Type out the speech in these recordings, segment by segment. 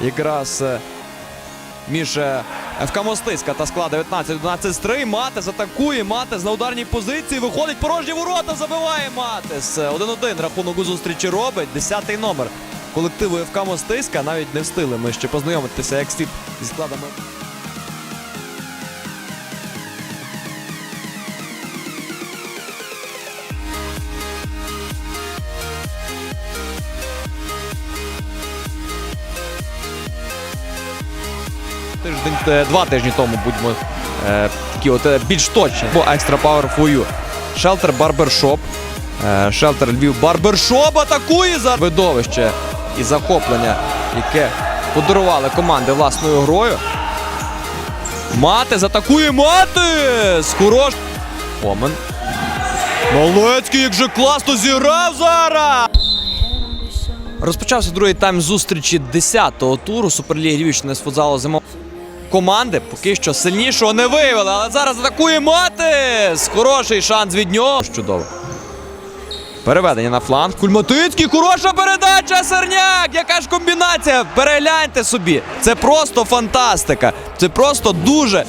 якраз е, між е, ФК Мостиська та склад 19-11 стрий. Матес атакує. Матес на ударній позиції. Виходить порожні ворота. Забиває Матес. Е, 1-1 рахунок у зустрічі робить. Десятий номер колективу ФК Мостиська. Навіть не встигли ми ще познайомитися як слід зі складами. Тиждень, е, два тижні тому будьмо е, такі от е, більш точні. Бо екстра Power for You. Шелтер Барбершоп. Шелтер Львів Барбершоп атакує за видовище і захоплення, яке подарували команди власною грою. Матес атакує Матес! Хорош. Омен. Малецький, як же класно зіграв зараз! Розпочався другий тайм зустрічі 10-го туру Суперліги Львівщини з футзалу зимов. Команди поки що сильнішого не виявили, але зараз атакує Матис! Хороший шанс від нього. Чудово. Переведення на фланг. Кульматицький, хороша передача, Серняк! Яка ж комбінація? Перегляньте собі. Це просто фантастика. Це просто дуже.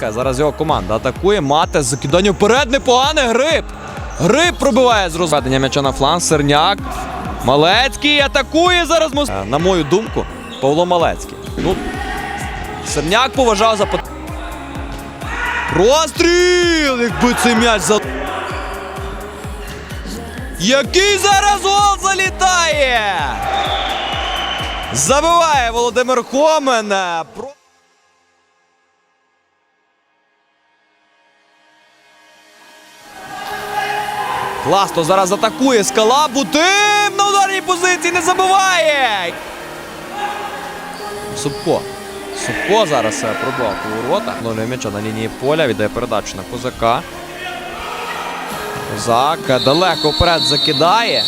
Зараз його команда атакує. Матес. Закидання вперед. Непогане. Гриб. Гриб пробиває з розведення м'яча на фланг. Серняк. Малецький атакує зараз. Мос... Е, На мою думку, Павло Малецький. Ну, Серняк поважав за Розстріл! Якби цей м'яч за. Який зараз гол залітає! Забиває Володимир Хомен. Класно зараз атакує скала. Бутим на ударній позиції не забиває. Супко. Супко зараз е, пробував по воротах. Ноль м'яча на лінії поля. Віддає передачу на козака. Козак е, далеко вперед закидає.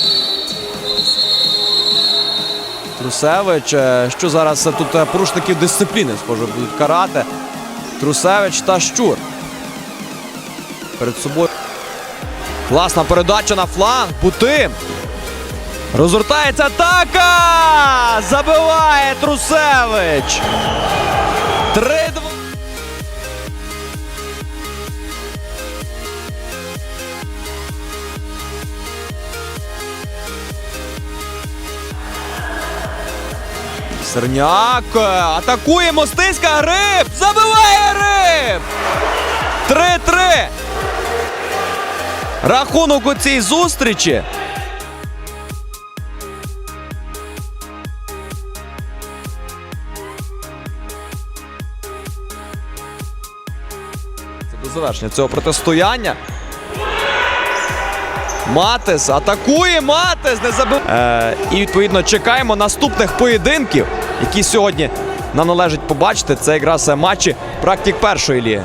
Трусевич. е, Що зараз тут порушників дисципліни, схоже, будуть карати. Трусевич та Щур. Перед собою. Класна передача на фланг. Бутим. Розгортається атака! Забиває Трусевич. 3-2. Серняк атакує Мостиська Гриб! Забиває Гриб! Рахунок у цій зустрічі. Це до завершення цього протистояння. Матес атакує Матес, не забив. Е, і відповідно чекаємо наступних поєдинків, які сьогодні нам належить побачити. Це якраз е, матчі практик першої ліги.